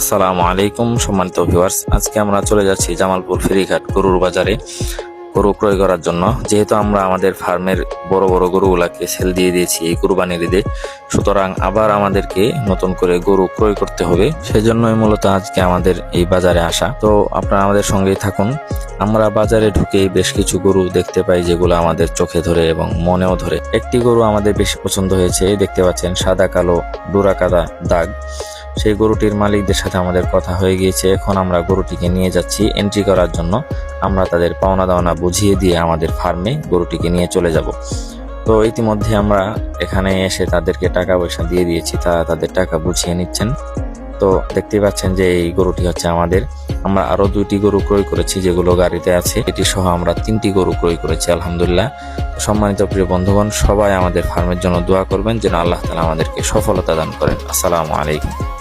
আসসালামু আলাইকুম, সম্মানিত ভিউয়ার্স আজকে আমরা চলে যাচ্ছি জামালপুর ফেরিঘাট গরুর বাজারে গরু ক্রয় করার জন্য। যেহেতু আমরা আমাদের ফার্মের বড় বড় গরুগুলাকে সেল দিয়ে দিয়েছি এই কুরবানির ঈদে, সুতরাং আবার আমাদেরকে নতুন করে গরু ক্রয় করতে হবে। সেজন্যই মূলত আজকে আমাদের এই বাজারে আসা। তো আপনারা আমাদের সঙ্গেই থাকুন। আমরা বাজারে ঢুকেই বেশ কিছু গরু দেখতে পাই, যেগুলো আমাদের চোখে ধরে এবং মনেও ধরে। একটি গরু আমাদের বেশি পছন্দ হয়েছে, দেখতে পাচ্ছেন সাদা, কালো ডোরা কাদা দাগ। সেই গরুটির মালিকদের সাথে আমাদের কথা হয়ে গিয়েছে। এখন আমরা গরুটিকে নিয়ে যাচ্ছি এন্ট্রি করার জন্য। আমরা তাদের পাওনা দাওনা বুঝিয়ে দিয়ে আমাদের ফার্মে গরুটিকে নিয়ে চলে যাব। তো ইতিমধ্যে আমরা এখানে এসে তাদেরকে টাকা পয়সা দিয়ে দিয়েছি। তারা তাদের টাকা বুঝিয়ে নিচ্ছেন। তো দেখতে পাচ্ছেন যে এই গরুটি হচ্ছে আমাদের। আমরা আরও দুইটি গরু ক্রয় করেছি যেগুলো গাড়িতে আছে। এটি সহ আমরা তিনটি গরু ক্রয় করেছি, আলহামদুলিল্লাহ। সম্মানিত প্রিয় বন্ধুগণ, সবাই আমাদের ফার্মের জন্য দোয়া করবেন যেন আল্লাহ তালা আমাদেরকে সফলতা দান করেন। আসসালামু আলাইকুম।